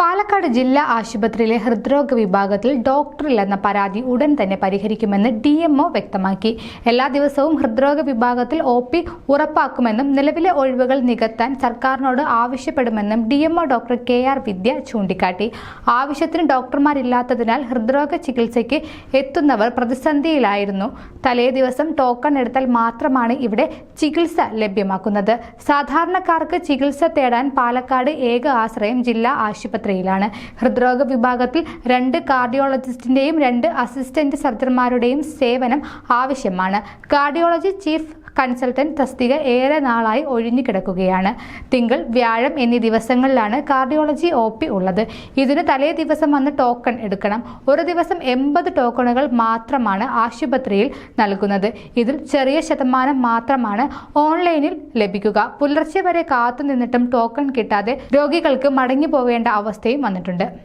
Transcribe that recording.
പാലക്കാട് ജില്ലാ ആശുപത്രിയിലെ ഹൃദ്രോഗ വിഭാഗത്തിൽ ഡോക്ടറില്ലെന്ന പരാതി ഉടൻ തന്നെ പരിഹരിക്കുമെന്ന് ഡി വ്യക്തമാക്കി. എല്ലാ ദിവസവും ഹൃദ്രോഗ വിഭാഗത്തിൽ ഒ ഉറപ്പാക്കുമെന്നും നിലവിലെ ഒഴിവുകൾ നികത്താൻ സർക്കാരിനോട് ആവശ്യപ്പെടുമെന്നും D doctor K R Vidya ചൂണ്ടിക്കാട്ടി. ആവശ്യത്തിന് ഡോക്ടർമാരില്ലാത്തതിനാൽ ഹൃദ്രോഗ ചികിത്സയ്ക്ക് എത്തുന്നവർ പ്രതിസന്ധിയിലായിരുന്നു. തലേ ദിവസം ടോക്കൺ എടുത്താൽ മാത്രമാണ് ഇവിടെ ചികിത്സ ലഭ്യമാക്കുന്നത്. സാധാരണക്കാർക്ക് ചികിത്സ തേടാൻ പാലക്കാട് ഏക ആശ്രയം ജില്ലാ ആശുപത്രിയിലാണ് ഹൃദ്രോഗ വിഭാഗത്തിൽ രണ്ട് കാർഡിയോളജിസ്റ്റിന്റെയും രണ്ട് അസിസ്റ്റന്റ് സർജന്മാരുടെയും സേവനം ആവശ്യമാണ്. കാർഡിയോളജി ചീഫ് കൺസൾട്ടന്റ് തസ്തിക ഏറെ നാളായി ഒഴിഞ്ഞു കിടക്കുകയാണ്. തിങ്കൾ വ്യാഴം എന്നീ ദിവസങ്ങളിലാണ് കാർഡിയോളജി ഒ പി ഉള്ളത്. ഇതിന് തലേ ദിവസം വന്ന് ടോക്കൺ എടുക്കണം. ഒരു ദിവസം എൺപത് ടോക്കണുകൾ മാത്രമാണ് ആശുപത്രിയിൽ നൽകുന്നത്. ഇതിൽ ചെറിയ ശതമാനം മാത്രമാണ് ഓൺലൈനിൽ ലഭിക്കുക. പുലർച്ചെ വരെ കാത്തു നിന്നിട്ടും ടോക്കൺ കിട്ടാതെ രോഗികൾക്ക് മടങ്ങി പോവേണ്ട അവസ്ഥയും വന്നിട്ടുണ്ട്.